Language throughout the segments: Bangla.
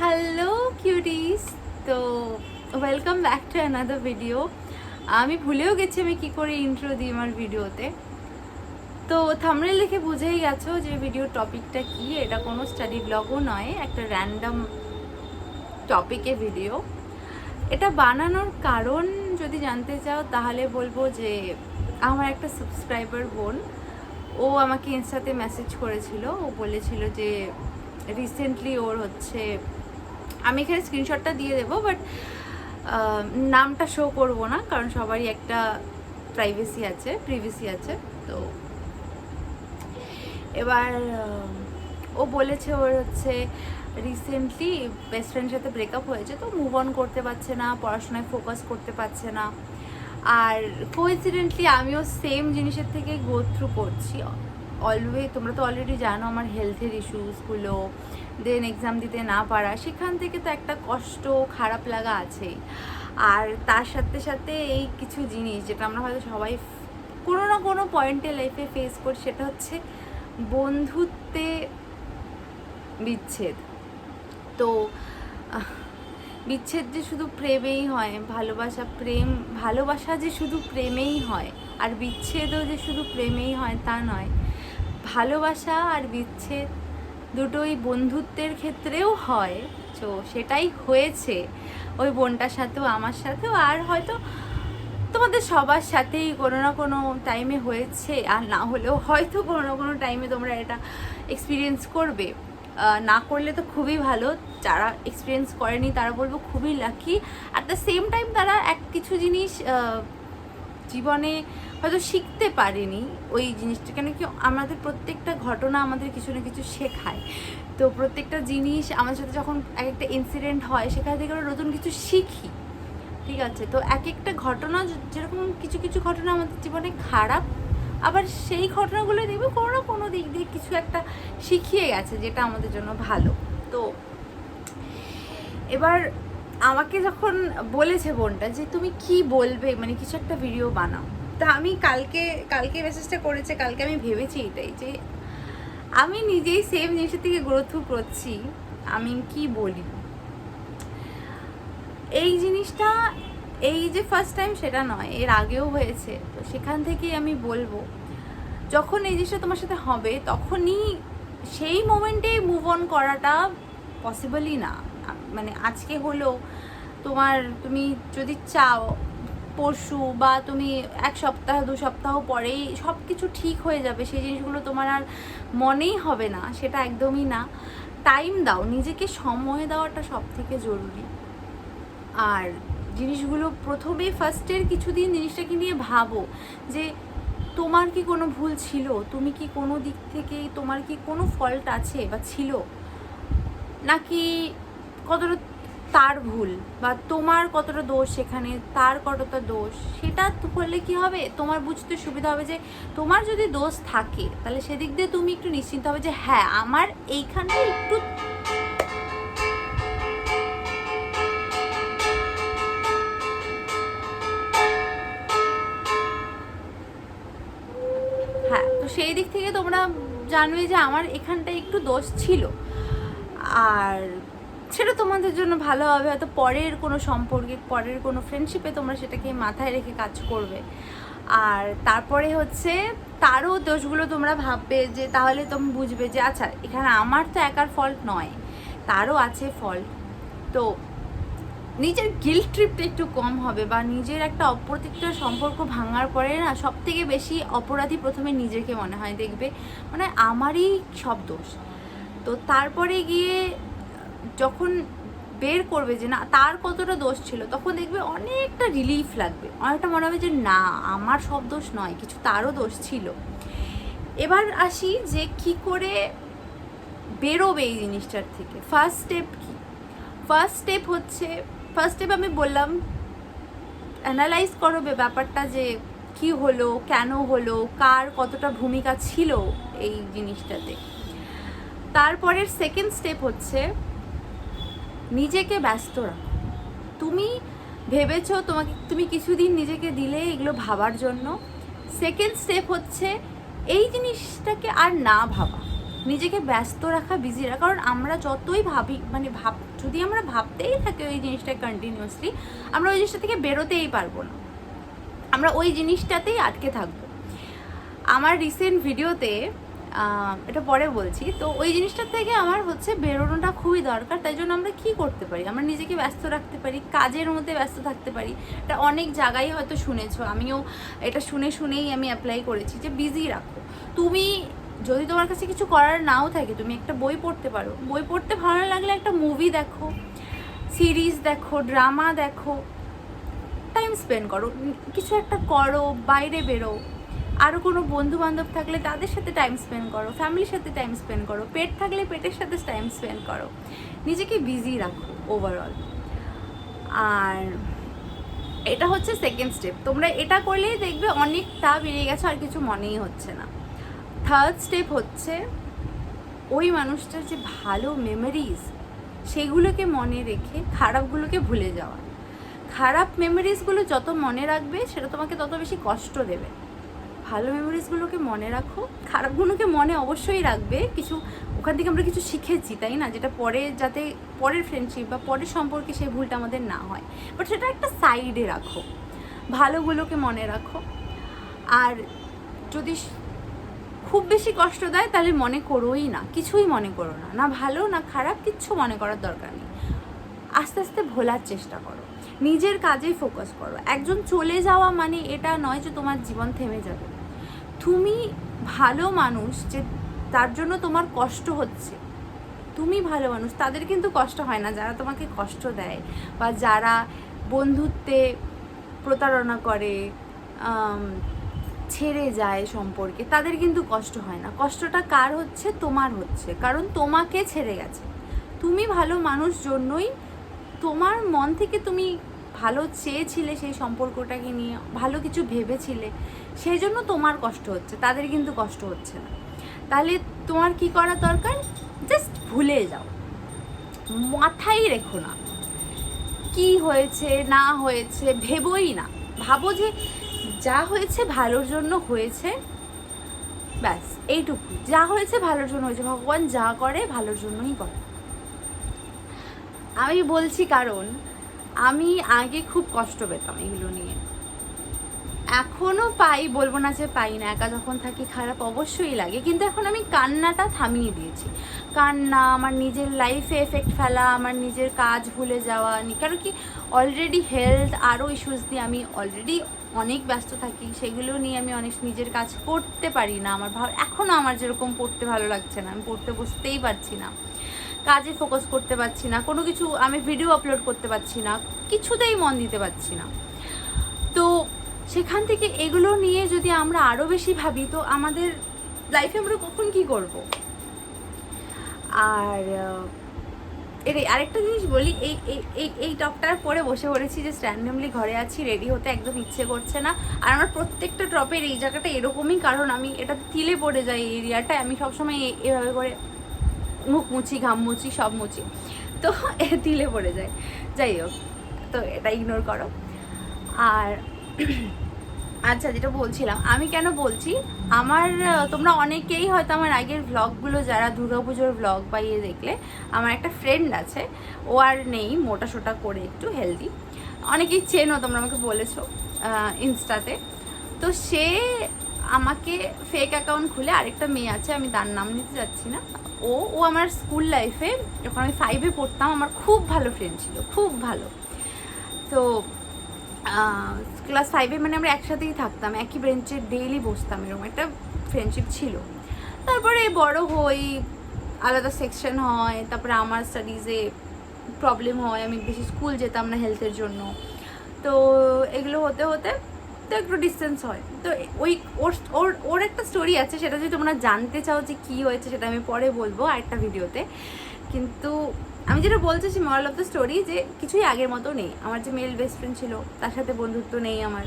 হ্যালো কিউটিস তো welcome back to another video আমি ভুলেও গেছি আমি কি করে ইন্ট্রো দিই আমার ভিডিওতে তো থামনেল লিখে বুঝেই গেছো যে ভিডিও টপিকটা কি, এটা কোনো স্টাডি ব্লগও নয়, একটা র্যান্ডম টপিকে ভিডিও এটা বানানোর কারণ যদি জানতে চাও, তাহলে বলব যে, আমার একটা সাবস্ক্রাইবার বোন, ও আমাকে ইনস্টাতে মেসেজ করেছিল। ও বলেছিল যে রিসেন্টলি ওর হচ্ছে আমি এখানে স্ক্রিনশটটা দিয়ে দেবো বাট নামটা শো করব না, কারণ সবারই একটা প্রাইভেসি আছে প্রিভেসি আছে, তো। এবার ও বলেছে ওর হচ্ছে রিসেন্টলি বেস্ট ফ্রেন্ডের সাথে ব্রেকআপ হয়েছে, তো মুভ অন করতে পারছে না, পড়াশোনায় ফোকাস করতে পারছে না। আর কোইন্সিডেন্টলি আমিও সেম জিনিসের থেকে গো থ্রু করছি। অলওয়ে তোমরা তো অলরেডি জানো আমার হেলথের ইস্যুসগুলো দেন এক্সাম দিতে না পারা, সেখান থেকে তো একটা কষ্ট, খারাপ লাগা আছেই। আর তার সাথে সাথে এই কিছু জিনিস, যেটা আমরা হয়তো সবাই কোনো না কোনো পয়েন্টে লাইফে ফেস করি, সেটা হচ্ছে বন্ধুত্বে বিচ্ছেদ। তো বিচ্ছেদ যে শুধু প্রেমেই হয়, ভালোবাসা, প্রেম, ভালোবাসা যে শুধু প্রেমেই হয়, আর বিচ্ছেদও যে শুধু প্রেমেই হয় তা নয়। ভালোবাসা আর বিচ্ছেদ দুটোই বন্ধুত্বের ক্ষেত্রেও হয়। তো সেটাই হয়েছে। ওই বোনটার সাথেও, আমার সাথেও, আর হয়তো তোমাদের সবার সাথেই কোনো না কোনো টাইমে হয়েছে। আর না হলেও হয়তো কোনো না কোনো টাইমে তোমরা এটা এক্সপিরিয়েন্স করবে। না করলে তো খুবই ভালো। যারা এক্সপিরিয়েন্স করেনি তারা বলব খুবই lucky at the same time তারা এক কিছু জিনিস জীবনে হয়তো শিখতে পারেনি ওই জিনিসটা, কেন কি আমাদের প্রত্যেকটা ঘটনা আমাদের কিছু না কিছু শেখায়। তো প্রত্যেকটা জিনিস আমার সাথে যখন এক একটা ইনসিডেন্ট হয়, সেখান থেকে আমরা নতুন কিছু শিখি। ঠিক আছে? তো এক একটা ঘটনা যেরকম কিছু কিছু ঘটনা আমাদের জীবনে খারাপ, আবার সেই ঘটনাগুলো দেখবে কোনো না কোনো দিক দিয়ে কিছু একটা শিখিয়ে গেছে যেটা আমাদের জন্য ভালো। তো এবার আমাকে যখন বলেছে বোনটা যে তুমি কি বলবে মানে কিছু একটা ভিডিও বানাও। তা আমি কালকে কালকে মেসেজটা করেছে, কালকে আমি ভেবেছি এটাই যে আমি নিজেই সেম জিনিসের থেকে গ্রোথ করছি, আমি কি বলি? এই জিনিসটা, এই যে ফার্স্ট টাইম সেটা নয়, এর আগেও হয়েছে। তো সেখান থেকেই আমি বলব, যখন এই জিনিসটা তোমার সাথে হবে, তখনই সেই মোমেন্টে মুভ অন করাটা পসিবলই না। মানে আজকে হলো তোমার তুমি যদি চাও, পরশু বা তুমি এক সপ্তাহ, দু সপ্তাহ পরেই সব কিছু ঠিক হয়ে যাবে, সেই জিনিসগুলো তোমার আর মনেই হবে না, সেটা একদমই না। টাইম দাও, নিজেকে সময় দেওয়াটা সব থেকে জরুরি। আর জিনিসগুলো প্রথমে ফার্স্টের কিছুদিন জিনিসটাকে নিয়ে ভাবো, যে তোমার কি কোনো ভুল ছিল? তুমি কি কোনো দিক থেকে তোমার কি কোনো ফল্ট আছে বা ছিল? নাকি কতটা তার ভুল বা তোমার কতটা দোষ সেখানে, তার কতটা দোষ, সেটা করলে কি হবে? তোমার বুঝতে সুবিধা হবে যে তোমার যদি দোষ থাকে, তাহলে সেদিক দিয়ে তুমি একটু নিশ্চিন্ত হবে যে হ্যাঁ আমার এইখানটা একটু হ্যাঁ তো সেই দিক থেকে তোমরা জানবে যে আমার এখানটা একটু দোষ ছিল। আর সেটা তোমাদের জন্য ভালো হবে, হয়তো পরের কোনো সম্পর্কে, পরের কোনো ফ্রেন্ডশিপে তোমরা সেটাকে মাথায় রেখে কাজ করবে। আর তারপরে হচ্ছে, তারও দোষগুলো তোমরা ভাববে যে তাহলে তুমি বুঝবে যে আচ্ছা এখানে আমার তো একার ফল্ট নয়, তারও আছে ফল্ট তো নিজের গিল্ট ট্রিপটা একটু কম হবে বা নিজের একটা অপ্রতিক্ত সম্পর্ক ভাঙার পরে না সব থেকে বেশি অপরাধী প্রথমে নিজেকে মনে হয় দেখবে মানে আমারই সব দোষ। তো তারপরে গিয়ে যখন বের করবে যে না, তার কতটা দোষ ছিল, তখন দেখবে অনেকটা রিলিফ লাগবে। অনেকটা মনে হবে যে, না, আমার সব দোষ নয়, কিছু তারও দোষ ছিল। এবার আসি যে, কি করে বেরোবে এই জিনিসটার থেকে। ফার্স্ট স্টেপ কি? ফার্স্ট স্টেপ হচ্ছে ফার্স্ট স্টেপ আমি বললাম অ্যানালাইজ করো ব্যাপারটা যে, কি হলো, কেন হলো, কার কতটা ভূমিকা ছিল এই জিনিসটাতে। তারপরের সেকেন্ড স্টেপ হচ্ছে নিজেকে ব্যস্ত রাখো। তুমি ভেবেছো তোমাকে, তুমি কিছুদিন নিজেকে দিলে এগুলো ভাবার জন্য। সেকেন্ড স্টেপ হচ্ছে এই জিনিসটাকে আর না ভাবা। নিজেকে ব্যস্ত রাখা বিজি রাখা। কারণ আমরা যতই ভাবি মানে ভাব, যদি আমরা ভাবতেই থাকি ওই জিনিসটা কন্টিনিউয়াসলি আমরা ওই জিনিসটা থেকে বেরোতেই পারব না। আমরা ওই জিনিসটাতেই আটকে থাকব। আমার রিসেন্ট ভিডিওতে এটা পরে বলছি। তো ওই জিনিসটার থেকে আমার হচ্ছে বেরোনোটা খুবই দরকার, তাই জন্য আমরা কি করতে পারি? আমরা নিজেকে ব্যস্ত রাখতে পারি, কাজের মধ্যে ব্যস্ত থাকতে পারি। এটা অনেক জায়গায় হয়তো শুনেছো, আমিও এটা শুনে শুনেই আমি অ্যাপ্লাই করেছি যে বিজি রাখো। তুমি যদি তোমার কাছে কিছু করার নাও থাকে, তুমি একটা বই পড়তে পারো। বই পড়তে ভালো লাগলে একটা মুভি দেখো সিরিজ দেখো ড্রামা দেখো টাইম স্পেন্ড করো। কিছু একটা করো, বাইরে বেরো আরও কোনো বন্ধু বান্ধব থাকলে তাদের সাথে টাইম স্পেন্ড করো ফ্যামিলির সাথে টাইম স্পেন্ড করো পেট থাকলে পেটের সাথে টাইম স্পেন্ড করো। নিজেকে বিজি রাখো ওভারঅল আর এটা হচ্ছে সেকেন্ড স্টেপ তোমরা এটা করলেই দেখবে অনেকটা বেরিয়ে গেছো, আর কিছু মনেই হচ্ছে না। থার্ড স্টেপ হচ্ছে ওই মানুষটার যে ভালো মেমোরিজ সেগুলোকে মনে রেখে খারাপগুলোকে ভুলে যাওয়া। খারাপ মেমোরিজগুলো যত মনে রাখবে, সেটা তোমাকে তত বেশি কষ্ট দেবে। ভালো মেমোরিজগুলোকে মনে রাখো খারাপগুলোকে মনে অবশ্যই রাখবে। কিছু, ওখান থেকে আমরা কিছু শিখেছি, তাই না? যেটা পরে, যাতে পরের ফ্রেন্ডশিপ বা পরের সম্পর্কে সেই ভুলটা আমাদের না হয়। বাট সেটা একটা সাইডে রাখো। ভালোগুলোকে মনে রাখো। আর যদি খুব বেশি কষ্ট দেয়, তাহলে মনে করোই না। কিছুই মনে করো না। না ভালো, না খারাপ, কিচ্ছু মনে করার দরকার নেই। আস্তে আস্তে ভোলার চেষ্টা করো। নিজের কাজেই ফোকাস করো। একজন চলে যাওয়া মানে এটা নয় যে তোমার জীবন থেমে যাবে। তুমি ভালো মানুষ যে তার জন্য তোমার কষ্ট হচ্ছে। তুমি ভালো মানুষ, তাদের কিন্তু কষ্ট হয় না, যারা তোমাকে কষ্ট দেয় বা যারা বন্ধুত্বে প্রতারণা করে ছেড়ে যায় সম্পর্কে, তাদের কিন্তু কষ্ট হয় না। কষ্টটা কার হচ্ছে? তোমার হচ্ছে, কারণ তোমাকে ছেড়ে গেছে। তুমি ভালো মানুষ জন্যই তোমার মন থেকে তুমি ভালো চেয়েছিলে সেই সম্পর্কটাকে নিয়ে, ভালো কিছু ভেবেছিলে, সেই জন্য তোমার কষ্ট হচ্ছে, তাদের কিন্তু কষ্ট হচ্ছে না। তাহলে তোমার কি করা দরকার? জাস্ট ভুলে যাও। মাথায় রেখো না। কি হয়েছে, না হয়েছে, ভেবোই না। ভাবো যে যা হয়েছে ভালোর জন্য হয়েছে। ব্যাস, এইটুকু। যা হয়েছে ভালোর জন্য হয়েছে। ভগবান যা করে ভালোর জন্যই করে। আমি বলছি কারণ আমি আগে খুব কষ্ট পেতাম এগুলো নিয়ে। এখনও পাই, বলব না যে পাই না, একা যখন থাকি খারাপ অবশ্যই লাগে, কিন্তু এখন আমি কান্নাটা থামিয়ে দিয়েছি। কান্না, আমার নিজের লাইফে এফেক্ট ফেলা, আমার নিজের কাজ ভুলে যাওয়া কারণ কি অলরেডি হেলথ আরও ইস্যুস দিয়ে আমি অলরেডি অনেক ব্যস্ত থাকি, সেগুলো নিয়ে আমি অনেক নিজের কাজ করতে পারি না, আমার ভাব এখনও আমার যেরকম পড়তে ভালো লাগছে না, আমি পড়তে বসতেই পারছি না। কাজে ফোকাস করতে পারছি না, কোনো কিছু আমি ভিডিও আপলোড করতে পারছি না, কিছুতেই মন দিতে পারছি না। তো সেখান থেকে এগুলো নিয়ে যদি আমরা আরও বেশি ভাবি, তো আমাদের লাইফে আমরা কখন কি করব? আর এর আরেকটা জিনিস বলি, এই এই এই টপটার পরে বসে পড়েছি যে স্ট্যান্ডামলি ঘরে আছি রেডি হতে একদম ইচ্ছে করছে না। আর আমার প্রত্যেকটা টপের এই জায়গাটা এরকমই, কারণ আমি এটা তিলে পড়ে যাই এরিয়াটায় আমি সবসময় এভাবে করে মুখ মুছি, ঘাম মুছি, সব মুছি। তো এ তিলে পড়ে যায়। যাই হোক, তো এটা ইগনোর করো। আর আচ্ছা যেটা বলছিলাম, আমি কেন বলছি? আমার, তোমরা অনেকেই হয়তো আমার আগের ভ্লগগুলো যারা দুর্গাপুজোর ভ্লগ বা ইয়ে দেখলে, আমার একটা ফ্রেন্ড আছে, ও আর নেই, মোটা সোটা করে একটু হেলদি অনেকেই চেনো, তোমরা আমাকে বলেছ ইনস্টাতে তো সে আমাকে ফেক অ্যাকাউন্ট খুলে আরেকটা মেয়ে আছে, আমি তার নাম নিতে যাচ্ছি না। ও ও আমার স্কুল লাইফে যখন আমি ফাইভে পড়তাম, আমার খুব ভালো ফ্রেন্ড ছিল, খুব ভালো। তো ক্লাস ফাইভে মানে আমরা একসাথেই থাকতাম, একই বেঞ্চে ডেইলি বসতাম, এরকম একটা ফ্রেন্ডশিপ ছিল। তারপরে বড় হই, আলাদা সেকশন হয়, তারপরে আমার স্টাডিজে প্রবলেম হয়, আমি বেশি স্কুল যেতাম না হেলথের জন্য। তো এগুলো হতে হতে তো একটু ডিস্টেন্স হয়। তো ওই ওর ওর ওর একটা স্টোরি আছে, সেটা যদি তোমরা জানতে চাও যে কী হয়েছে, সেটা আমি পরে বলব আরেকটা ভিডিওতে। কিন্তু আমি যেটা বলতেছি মরাল অফ দ্য স্টোরি যে কিছুই আগের মতো নেই। আমার যে মেল বেস্ট ফ্রেন্ড ছিল, তার সাথে বন্ধুত্ব নেই আমার।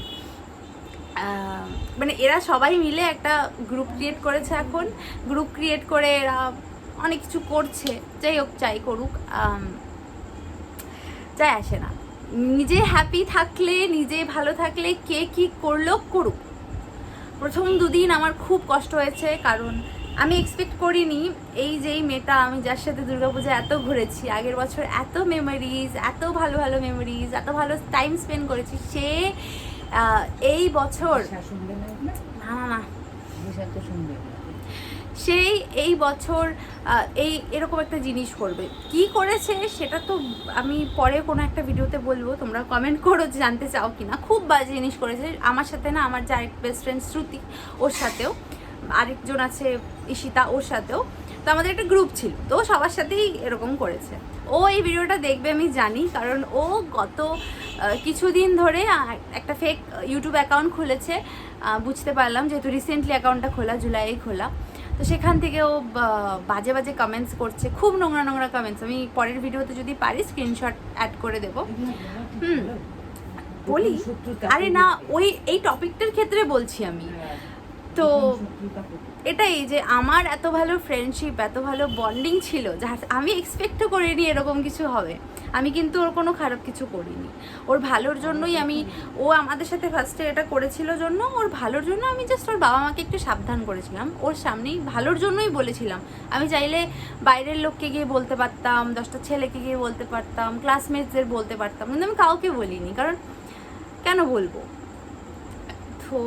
মানে এরা সবাই মিলে একটা গ্রুপ ক্রিয়েট করেছে এখন। গ্রুপ ক্রিয়েট করে এরা অনেক কিছু করছে। যাই হোক চাই করুক যায় আসে না। নিজে হ্যাপি থাকলে নিজে ভালো থাকলে কে কি করল করুক। প্রথম দুদিন আমার খুব কষ্ট হয়েছে কারণ আমি এক্সপেক্ট করিনি এই যে এই মেয়েটা আমি যার সাথে দুর্গাপূজা এত ঘুরেছি আগের বছর এত মেমোরিজ এত ভালো ভালো মেমোরিজ এত ভালো টাইম স্পেন্ড করেছি সে এই বছর না? না না। সেই এই বছর এই এরকম একটা জিনিস করবে। কি করেছে সেটা তো আমি পরে কোনো একটা ভিডিওতে বলব, তোমরা কমেন্ট করো জানতে চাও কি না খুব বাজে জিনিস করেছে। আমার সাথে না, আমার যে আরেক বেস্ট ফ্রেন্ড শ্রুতি, ওর সাথেও। আরেকজন আছে ঈশিতা, ওর সাথেও। তো আমাদের একটা গ্রুপ ছিল, তো সবার সাথেই এরকম করেছে। ও এই ভিডিওটা দেখবে, আমি জানি, কারণ ও গত কিছুদিন ধরে একটা ফেক ইউটিউব অ্যাকাউন্ট খুলেছে। বুঝতে পারলাম, যেহেতু রিসেন্টলি অ্যাকাউন্টটা খোলা জুলাইয়ে খোলা। তো সেখান থেকে ও বাজে বাজে কমেন্টস করছে খুব নোংরা নোংরা কমেন্টস আমি পরের ভিডিওতে যদি পারি স্ক্রিনশট অ্যাড করে দেবো। হুম। বলি আরে না ওই এই টপিকটার ক্ষেত্রে বলছি আমি। হ্যাঁ, তো। এটাই যে আমার এত ভালো ফ্রেন্ডশিপ এত ভালো বন্ডিং ছিল, যা আমি এক্সপেক্টও করিনি এরকম কিছু হবে। আমি কিন্তু ওর কোনো খারাপ কিছু করিনি। ওর ভালোর জন্যই আমি, ও আমাদের সাথে ফার্স্টে এটা করেছিল জন্য, ওর ভালোর জন্য আমি জাস্ট ওর বাবা মাকে একটু সাবধান করেছিলাম। ওর সামনেই ভালোর জন্যই বলেছিলাম। আমি চাইলে বাইরের লোককে গিয়ে বলতে পারতাম, দশটা ছেলেকে গিয়ে বলতে পারতাম ক্লাসমেটসদের বলতে পারতাম। কিন্তু আমি কাউকে বলিনি, কারণ কেন বলব? তো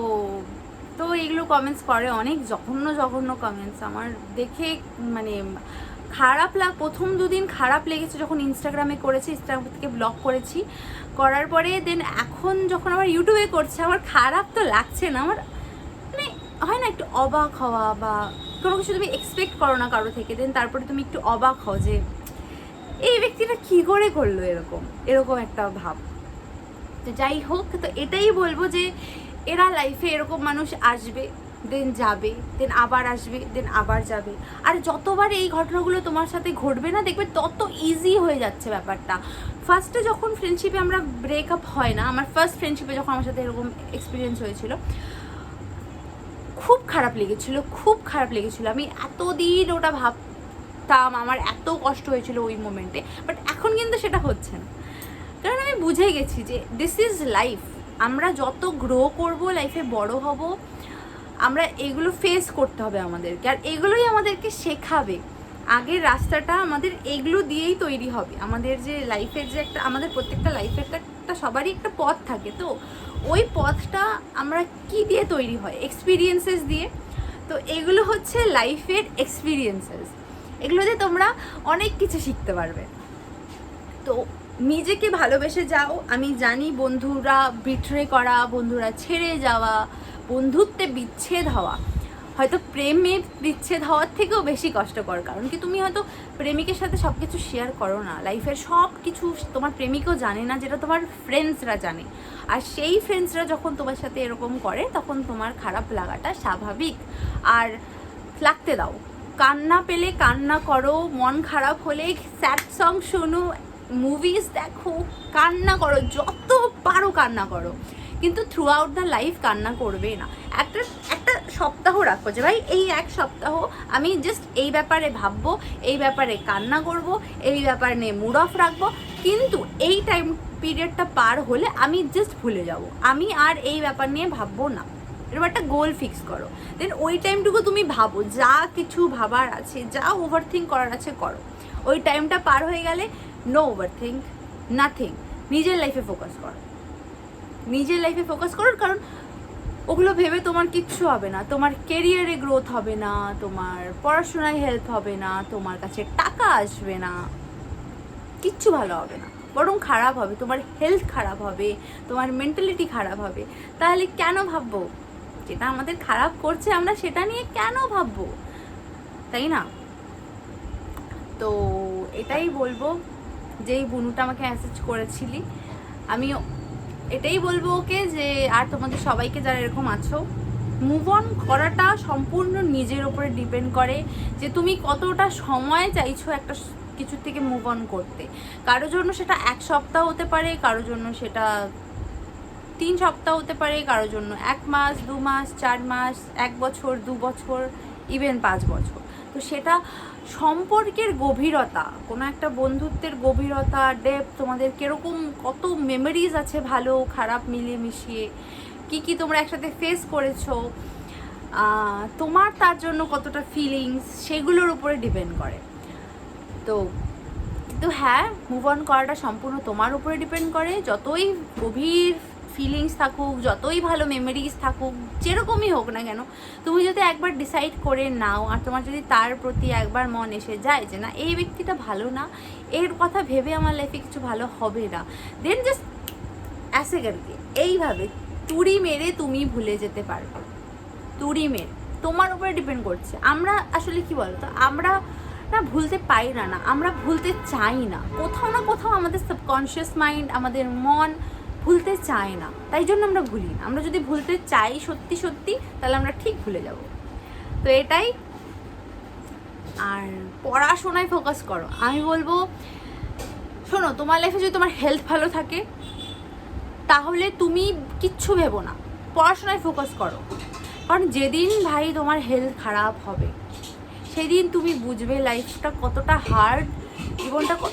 তো এগুলো কমেন্টস করে অনেক জঘন্য জঘন্য কমেন্টস আমার দেখে মানে খারাপ লাগ প্রথম দুদিন খারাপ লেগেছে যখন ইনস্টাগ্রামে করেছি ইনস্টাগ্রাম থেকে ব্লগ করেছি। করার পরে দেন এখন যখন আমার ইউটিউবে করছে, আমার খারাপ তো লাগছে না। আমার মানে হয় না একটু অবাক হওয়া বা কোনো কিছু তুমি এক্সপেক্ট করো না কারও থেকে। দেন তারপরে তুমি একটু অবাক হও যে, এই ব্যক্তিটা কি করে করল এরকম? এরকম একটা ভাব। তো যাই হোক, তো এটাই বলব যে এরা লাইফে এরকম মানুষ আসবে দেন যাবে দেন আবার আসবে দেন আবার যাবে। আর যতবার এই ঘটনাগুলো তোমার সাথে ঘটবে না, দেখবে তত ইজি হয়ে যাচ্ছে ব্যাপারটা। ফার্স্টে যখন ফ্রেন্ডশিপে আমরা ব্রেকআপ হয় না, আমার ফার্স্ট ফ্রেন্ডশিপে যখন আমার সাথে এরকম এক্সপিরিয়েন্স হয়েছিল, খুব খারাপ লেগেছিল, খুব খারাপ লেগেছিল। আমি এতদিন ওটা ভাবতাম, আমার এত কষ্ট হয়েছিল ওই মোমেন্টে বাট এখন কিন্তু সেটা হচ্ছে না। কারণ আমি বুঝে গেছি যে দিস ইজ লাইফ আমরা যত গ্রো করব লাইফে বড় হব, আমরা এগুলো ফেস করতে হবে আমাদেরকে। আর এগুলোই আমাদেরকে শেখাবে। আগের রাস্তাটা আমাদের এগুলো দিয়েই তৈরি হবে। আমাদের যে লাইফের যে একটা, আমাদের প্রত্যেকটা লাইফের একটা সবারই একটা পথ থাকে। তো ওই পথটা আমরা কি দিয়ে তৈরি হয়? এক্সপিরিয়েন্সেস দিয়ে। তো এগুলো হচ্ছে লাইফের এক্সপিরিয়েন্সেস এগুলো দিয়ে তোমরা অনেক কিছু শিখতে পারবে। তো নিজেকে ভালোবেসে যাও। আমি জানি বন্ধুরা বিট্রে করা, বন্ধুরা ছেড়ে যাওয়া, বন্ধুত্বে বিচ্ছেদ হওয়া। হয়তো প্রেমে বিচ্ছেদ হওয়ার থেকেও বেশি কষ্টকর, কারণ কি তুমি হয়তো প্রেমিকের সাথে সব কিছু শেয়ার করো না। লাইফের সব কিছু তোমার প্রেমিকও জানে না, যেটা তোমার ফ্রেন্ডসরা জানে। আর সেই ফ্রেন্ডসরা যখন তোমার সাথে এরকম করে, তখন তোমার খারাপ লাগাটা স্বাভাবিক। আর লাগতে দাও। কান্না পেলে কান্না করো, মন খারাপ হলে স্যাড সং শোনো মুভিজ দেখো, কান্না করো, যত পারো কান্না করো। কিন্তু থ্রু আউট দ্য লাইফ কান্না করবে না। একটা একটা সপ্তাহ রাখো যে, ভাই, এই এক সপ্তাহ আমি জাস্ট এই ব্যাপারে ভাববো, এই ব্যাপারে কান্না করব, এই ব্যাপার নিয়ে মুড অফ রাখব। কিন্তু এই টাইম পিরিয়ডটা পার হলে আমি জাস্ট ভুলে যাব। আমি আর এই ব্যাপার নিয়ে ভাববো না। এরকম একটা গোল ফিক্স করো। দেন ওই টাইমটুকু তুমি ভাবো, যা কিছু ভাবার আছে, যা ওভার থিঙ্ক করার আছে, করো। ওই টাইমটা পার হয়ে গেলে নো ওভার থিঙ্ক নাথিং নিজের লাইফে ফোকাস করো। নিজের লাইফে ফোকাস করো, কারণ ওগুলো ভেবে তোমার কিচ্ছু হবে না। তোমার কেরিয়ারে গ্রোথ হবে না, তোমার পড়াশোনায় হেল্প হবে না, তোমার কাছে টাকা আসবে না। কিচ্ছু ভালো হবে না। বরং খারাপ হবে, তোমার হেলথ খারাপ হবে, তোমার মেন্টালিটি খারাপ হবে। তাহলে কেন ভাববো? যেটা আমাদের খারাপ করছে, আমরা সেটা নিয়ে কেন ভাববো? তাই না? তো এটাই বলব। যেই বুনুটা আমাকে মেসেজ করেছিলি, আমি এটাই বলব ওকে যে, আর তোমাদের সবাইকে যারা এরকম আছো মুভ অন করাটা সম্পূর্ণ নিজের উপরে ডিপেন্ড করে যে তুমি কতটা সময় চাইছো একটা কিছু থেকে মুভ অন করতে। কারও জন্য সেটা এক সপ্তাহ হতে পারে, কারও জন্য সেটা তিন সপ্তাহ হতে পারে, কারও জন্য এক মাস, দু মাস, চার মাস, এক বছর, দু বছর ইভেন পাঁচ বছর। তো সেটা সম্পর্কের গভীরতা, কোনো একটা বন্ধুত্বের গভীরতা ডেপ তোমাদের কীরকম, কত মেমোরিজ আছে ভালো, খারাপ মিলিয়ে মিশিয়ে কি কি তোমরা একসাথে ফেস করেছ তোমার তার জন্য কতটা ফিলিংস সেগুলোর উপরে ডিপেন্ড করে। তো, কিন্তু হ্যাঁ মুভ অন করাটা সম্পূর্ণ তোমার উপরে ডিপেন্ড করে, যতই গভীর ফিলিংস থাকুক, যতই ভালো মেমোরিজ থাকুক, যেরকমই হোক না কেন, তুমি যদি একবার ডিসাইড করে নাও আর তোমার যদি তার প্রতি একবার মন এসে যায় যে না, এই ব্যক্তিটা ভালো না, এর কথা ভেবে আমার লাইফে কিছু ভালো হবে না দেন জাস্ট অ্যাসে করকে এইভাবে তুড়ি মেরে তুমি ভুলে যেতে পারবে। তুড়ি মেরে। তোমার উপরে ডিপেন্ড করছে। আমরা আসলে কি বলতো? আমরা না ভুলতে পারি না না, আমরা ভুলতে চাই না। কোথাও না কোথাও আমাদের সাবকনশিয়াস মাইন্ড আমাদের মন ভুলতে চায় না। তাই জন্য আমরা ভুলি না। আমরা যদি ভুলতে চাই সত্যি সত্যি, তাহলে আমরা ঠিক ভুলে যাব। তো এটাই। আর পড়াশোনায় ফোকাস করো। আমি বলব, শোনো, তোমার লাইফে যদি তোমার হেলথ ভালো থাকে, তাহলে তুমি কিচ্ছু ভেবো না। পড়াশোনায় ফোকাস করো। কারণ যেদিন ভাই তোমার হেলথ খারাপ হবে, সেদিন তুমি বুঝবে লাইফটা কতটা হার্ড জীবনটা ক-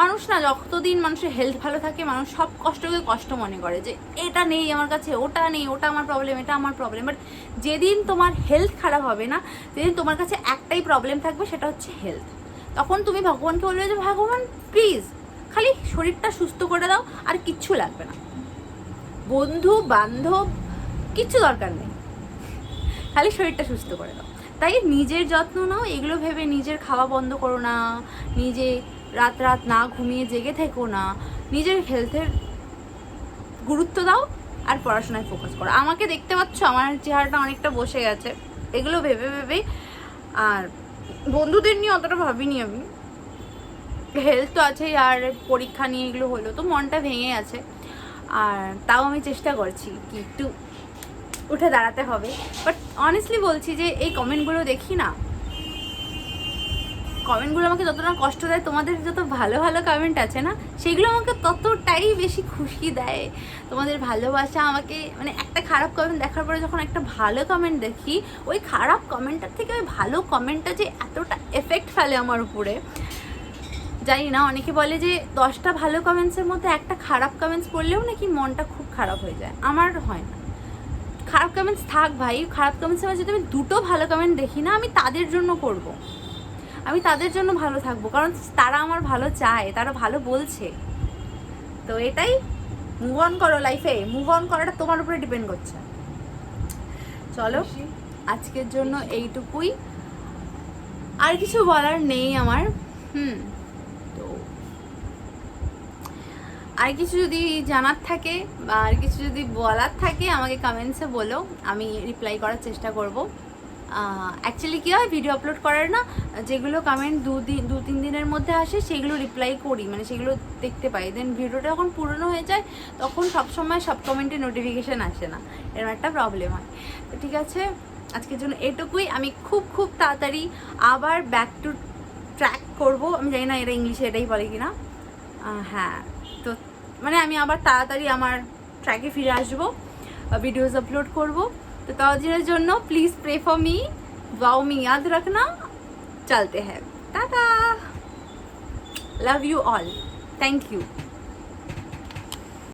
মানুষ না যতদিন মানুষের হেলথ ভালো থাকে, মানুষ সব কষ্টকে কষ্ট মনে করে যে এটা নেই আমার কাছে, ওটা নেই, ওটা আমার প্রবলেম এটা আমার প্রবলেম বাট যেদিন তোমার হেলথ খারাপ হবে না, যেদিন তোমার কাছে একটাই প্রবলেম থাকবে, সেটা হচ্ছে হেলথ তখন তুমি ভগবানকে বলবে যে, ভগবান প্লিজ খালি শরীরটা সুস্থ করে দাও, আর কিচ্ছু লাগবে না। বন্ধু, বান্ধব, কিচ্ছু দরকার নেই। খালি শরীরটা সুস্থ করে দাও। তাই নিজের যত্ন নাও, এগুলো ভেবে নিজের খাওয়া বন্ধ করো না, নিজে রাত রাত না ঘুমিয়ে জেগে থেকো না। নিজের হেলথের গুরুত্ব দাও আর পড়াশোনায় ফোকাস করো। আমাকে দেখতে পাচ্ছ, আমার চেহারাটা অনেকটা বসে গেছে। এগুলো ভেবে ভেবে আর বন্ধুদের নিয়ে অতটা ভাবিনি আমি। হেলথ তো আছেই আর পরীক্ষা নিয়ে এগুলো হলো, তো মনটা ভেঙে আছে। আর তাও আমি চেষ্টা করছি কি একটু উঠে দাঁড়াতে হবে। বাট অনেস্টলি বলছি যে এই কমেন্টগুলো দেখি না কমেন্টগুলো আমাকে যতটা কষ্ট দেয়, তোমাদের যত ভালো ভালো কমেন্ট আছে না, সেগুলো আমাকে ততটাই বেশি খুশি দেয়। তোমাদের ভালোবাসা আমাকে মানে একটা খারাপ কমেন্ট দেখার পরে যখন একটা ভালো কমেন্ট দেখি, ওই খারাপ কমেন্টটার থেকে ওই ভালো কমেন্টটা যে এতটা এফেক্ট ফেলে আমার উপরে। জানি না, অনেকে বলে যে দশটা ভালো কমেন্টসের মধ্যে একটা খারাপ কমেন্টস পড়লেও নাকি মনটা খুব খারাপ হয়ে যায়। আমার হয় না। খারাপ কমেন্টস থাক ভাই, খারাপ কমেন্টসের মাঝে যদি আমি দুটো ভালো কমেন্ট দেখি না, আমি তাদের জন্য করব। আমি তাদের জন্য ভালো থাকব কারণ তারা আমার ভালো চায় তারা ভালো বলছে। তো এটাই মুভ অন করো লাইফে মুভ অন করাটা তোমার উপরে ডিপেন্ড করছে। চলো? আজকের জন্য এইটুকুই। আর কিছু বলার নেই আমার হুম তো আর কিছু যদি জানার থাকে বা আর কিছু যদি বলার থাকে আমাকে কমেন্টসে বলো আমি রিপ্লাই করার চেষ্টা করব। অ্যাকচুয়ালি কী হয় ভিডিও আপলোড করার না, যেগুলো কমেন্ট দু দিন দু তিন দিনের মধ্যে আসে, সেগুলো রিপ্লাই করি মানে সেগুলো দেখতে পাই। দেন ভিডিওটা যখন পুরনো হয়ে যায়, তখন সবসময় সব কমেন্টে নোটিফিকেশান আসে না। এরকম একটা প্রবলেম হয়। তো ঠিক আছে, আজকের জন্য এটুকুই। আমি খুব খুব তাড়াতাড়ি আবার ব্যাক টু ট্র্যাক করব। আমি জানি না এটা ইংলিশে এটাই বলে কি না হ্যাঁ তো মানে আমি আবার তাড়াতাড়ি আমার ট্র্যাকে ফিরে আসব ভিডিওস আপলোড করব। তো তাদের জন্য please pray for me wow में याद रखना चलते हैं tata love you all thank you